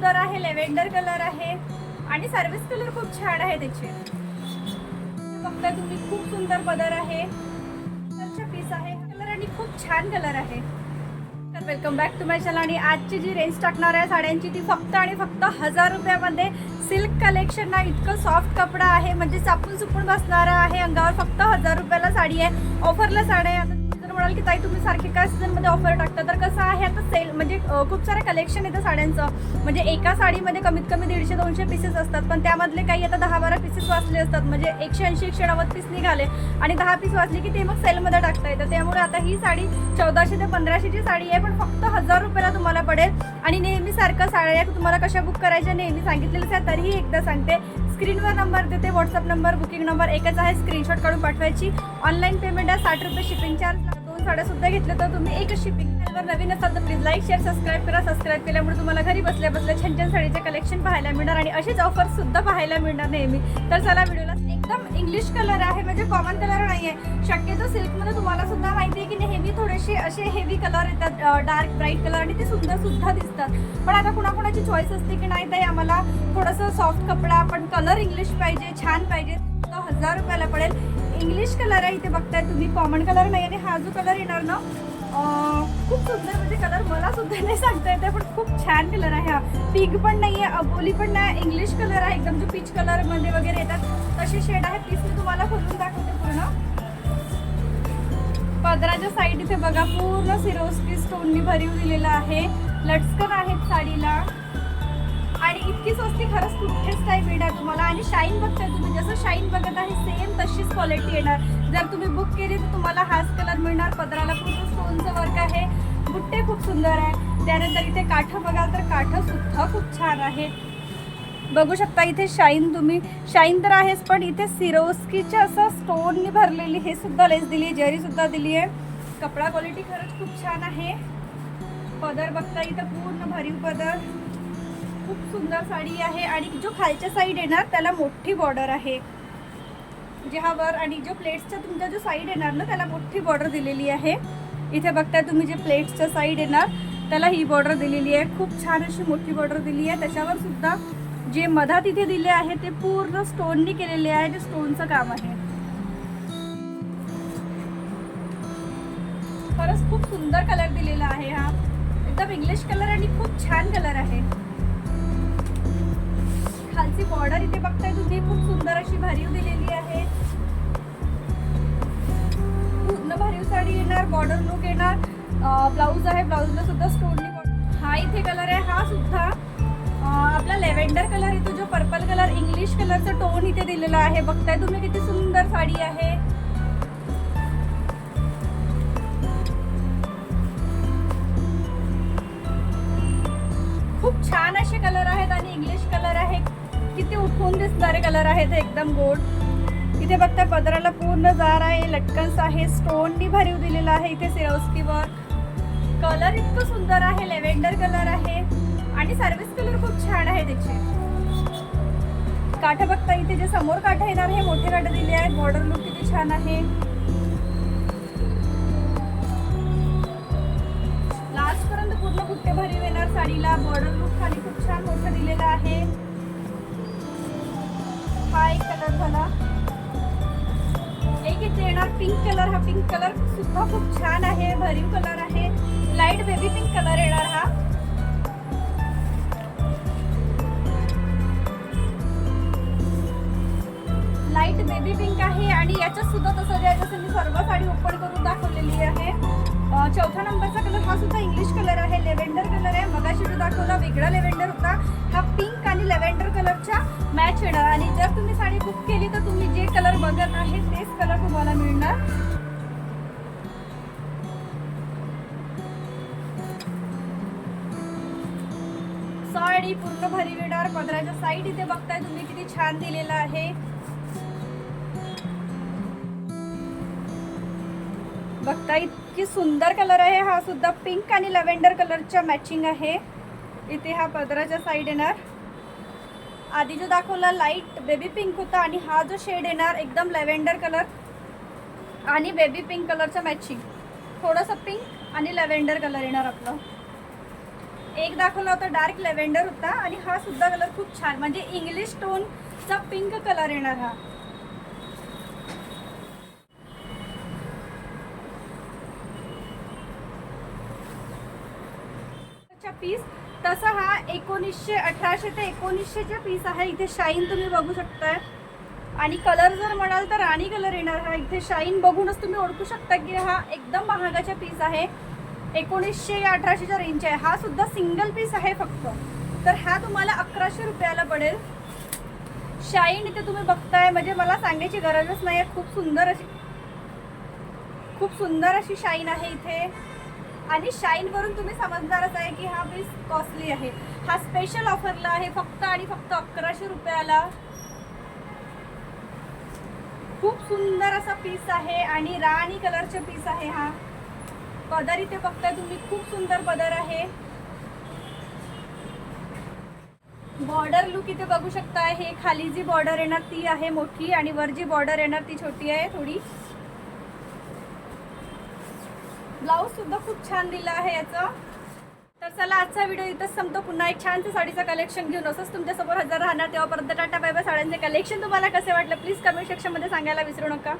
सुंदर आहे lavender colour आहे आणि सर्विस कलर खूप छान आहे त्याचे. फक्त तुम्ही खूप सुंदर पदर आहे. पीस आहे. कलर आणि खूप छान कलर आहे. तर welcome back to my channel आणि आजची जी रेंज टाकणार आहे साड्यांची ती फक्त आणि फक्त हजार रुपयामध्ये सिल्क कलेक्शन ना इतकं सॉफ्ट कपडा आहे. म्हणजे चापून सुपून बसणारा आहे. अंगावर फक्त हजार रुपयाला साडी आहे. ऑफरला साड्या म्हणाल की ताई तुम्ही सारखे काय सीझनमध्ये ऑफर टाकता? तर कसं आहे आता सेल म्हणजे खूप सारे कलेक्शन येतं साड्यांचं. म्हणजे एका साडीमध्ये कमीत कमी दीडशे दोनशे पीसेस असतात. पण त्यामधले काही आता दहा बारा पीसेस वाचले असतात. म्हणजे एकशे ऐंशी एकशे नव्वद पीस निघाले. आणि दहा पीस वाचले की ते मग सेलमध्ये टाकता येतं. त्यामुळे आता ही साडी चौदाशे ते पंधराशेची साडी आहे पण फक्त हजार रुपयाला तुम्हाला पडेल. आणि नेहमी सारखं साड्या तुम्हाला कशा बुक करायच्या नेहमी सांगितलेलं आहे तरीही एकदा सांगते. स्क्रीनवर नंबर देते व्हॉट्सअप नंबर बुकिंग नंबर एकच आहे. स्क्रीनशॉट काढून पाठवायची. ऑनलाईन पेमेंट आहे साठ रुपये शिपिंग चार्ज साड्या सुद्धा घेतल्या तर तुम्ही एकच शिपिंग चॅनलवर नवीन असाल तर प्लीज लाईक शेअर सबस्क्राईब करा. सबस्क्राईब केल्यामुळे तुम्हाला घरी बसल्या बसल्या छान छान साडीचे कलेक्शन पाहायला मिळणार आणि असेच ऑफर सुद्धा पाहायला मिळणार नेहमी. तर चला व्हिडिओला एकदम इंग्लिश कलर आहे म्हणजे कॉमन कलर नाही आहे शक्यतो सिल्कमध्ये तुम्हाला सुद्धा माहिती आहे की नेहमी थोडेसे असे हेवी कलर येतात डार्क ब्राईट कलर आणि ते सुंदर सुद्धा दिसतात. पण आता कुणाकुणाची चॉईस असते की नाही ताई आम्हाला थोडंसं सॉफ्ट कपडा पण कलर इंग्लिश पाहिजे छान पाहिजे तो हजार रुपयाला पडेल. इंग्लिश कलर आहे इथे बघताय तुम्ही. कॉमन कलर नाही आणि हा जो कलर येणार ना खूप सुंदर म्हणजे कलर मला सुद्धा नाही सांगता येते पण खूप छान कलर आहे हा. पिग पण नाही आहे अबोली पण नाही इंग्लिश कलर आहे एकदम जो पीच कलरमध्ये वगैरे येतात तसे शेड आहे पीस मी तुम्हाला खोलून दाखवते पूर्ण. पदराच्या साईड इथे बघा पूर्ण सिरोस्की स्टोननी भरीव दिलेला आहे. लटकन आहेत साडीला. आणि इतकी स्वस्ती खरंच कुठेच काही मिळणार तुम्हाला. आणि शाईन बघताय तुम्ही. जसं शाईन बघत आहे सेम तशीच क्वालिटी येणार. जर तुम्ही बुक केली तर तुम्हाला हाच कलर मिळणार. पदराला पूर्ण स्टोनचं वर्क आहे. बुट्टे खूप सुंदर आहे. त्यानंतर इथे काठं बघाल तर काठं सुद्धा खूप छान आहे. बघू शकता इथे शाईन तुम्ही. शाईन तर आहेच पण इथे सिरोस्कीचे असं स्टोननी भरलेली हे सुद्धा लेस दिली आहे. जरी सुद्धा दिली आहे. कपडा क्वालिटी खरंच खूप छान आहे. पदर बघता इथं पूर्ण भरीव पदर. खूप सुंदर साडी आहे आणि जो खालच्या साईड येणार त्याला मोठी बॉर्डर आहे. जे हा वर आणि जो प्लेट्सचा तुमचा जो साईड येणार ना त्याला मोठी बॉर्डर दिलेली आहे. इथे बघताय तुम्ही जे प्लेट्सचा साईड येणार त्याला ही बॉर्डर दिलेली आहे. खूप छान अशी मोठी बॉर्डर दिली आहे. त्याच्यावर सुद्धा जे मधात इथे दिले आहे ते पूर्ण स्टोननी केलेले आहे. जे स्टोनचं काम आहे. खरंच खूप सुंदर कलर दिलेला आहे हा. एकदम इंग्लिश कलर आणि खूप छान कलर आहे. बघताय तुम्ही खूप सुंदर अशी भारीव दिलेली आहे. पूर्ण भारीव साडी येणार बॉर्डर लुक येणार. ब्लाऊज आहे ब्लाऊजला सुद्धा स्टोननी हा इथे कलर आहे हा सुद्धा आपला लेव्हेंडर कलर येतो जो पर्पल कलर इंग्लिश कलरचा टोन इथे दिलेला आहे. बघताय तुम्ही किती सुंदर साडी आहे. खूप छान असे कलर आहेत आणि इंग्लिश कलर किती उठून दिसणारे कलर आहेत एकदम गोड. इथे बघता पदराला पूर्ण जार आहे लटकन्स आहे स्टोननी भरीव दिलेला आहे इथे सिरोस्कीवर कलर इतकं सुंदर आहे लेव्हेंडर कलर आहे. आणि सर्विस कलर खूप छान आहे त्याचे. काठ बघता इथे जे समोर काठ येणार हे मोठे काठ दिले आहेत. बॉर्डर लुक किती छान आहे. लास्ट पर्यंत पूर्ण कुठे भरीव येणार साडीला. बॉर्डर लुक खाली खूप छान मोठं दिलेलं आहे. कलर झाला एक इथे येणार पिंक कलर हा पिंक कलर सुद्धा खूप छान आहे भरीव कलर आहे. लाइट बेबी पिंक कलर येणार हा. लाइट बेबी पिंक आहे आणि याच्यात सुद्धा तसं जे आहे तसं मी सर्व साडी ओपन करून दाखवलेली आहे. चौथा नंबरचा कलर हा सुद्धा इंग्लिश कलर आहे. लेव्हेंडर कलर आहे. मगाशी जो दाखवला वेगळा लेव्हेंडर होता. हा पिंक आणि लेव्हेंडर कलरच्या मॅच येणार. आणि जर तुम्ही साडी बुक केली तर तुम्ही जे कलर बघत आहे तेच कलर तुम्हाला मिळणार. साडी पूर्ण भरी येणार. पदराच्या साईड इथे बघताय तुम्ही किती छान दिलेला आहे. बघता इतकी सुंदर कलर आहे. हा सुद्धा पिंक आणि लव्हेंडर कलरच्या मॅचिंग आहे. इथे हा पदराच्या साईड येणार. आधी जो दाखवला लाइट बेबी पिंक होता आणि हा जो शेड येणार एकदम लॅव्हेंडर कलर आणि बेबी पिंक कलरचं मॅचिंग थोडंसं पिंक आणि लॅव्हेंडर कलर येणार आपलं. एक दाखवला होता डार्क लेव्हेंडर होता आणि हा सुद्धा कलर खूप छान म्हणजे इंग्लिश टोनचा पिंक कलर येणार हा. पीस तसा हा एकोणीसशे अठराशे ते एकोणीसशेच्या पीस आहे इथे शाईन तुम्ही बघू शकताय. आणि कलर जर म्हणाल तर राणी कलर येणार हा. इथे शाईन बघूनच तुम्ही ओळखू शकता की हा एकदम महागाचा पीस आहे. एकोणीसशे या अठराशेच्या रेंज आहे. हा सुद्धा सिंगल पीस आहे फक्त. तर हा तुम्हाला अकराशे रुपयाला पडेल. शाईन इथे तुम्ही बघताय. म्हणजे मला सांगायची गरजच नाही आहे खूप सुंदर अशी खूप सुंदर अशी शाईन आहे इथे. आणि शाईनवरून तुम्ही समजणारच आहे की हा पीस कॉस्टली आहे. हा स्पेशल ऑफरला आहे फक्त आणि फक्त अकराशे रुपयाला. खूप सुंदर असा पीस आहे आणि राणी कलरचे पीस आहे हा. पदर इथे बघताय तुम्ही खूप सुंदर पदर आहे. बॉर्डर लुक इथे बघू शकता हे खाली जी बॉर्डर येणार ती आहे मोठी आणि वर जी बॉर्डर येणार ती छोटी आहे थोडी. ब्लाऊज सुद्धा खूप छान दिला आहे याचा. तर चला आजचा व्हिडिओ इथंच संपतो. पुन्हा एक छानसं साडीचं कलेक्शन घेऊन असंच तुमच्यासमोर हजर राहणार तेव्हापर्यंत टाटा बाय बाय साड्यांचे कलेक्शन तुम्हाला कसे वाटलं प्लीज कमेंट सेक्शनमध्ये सांगायला विसरू नका.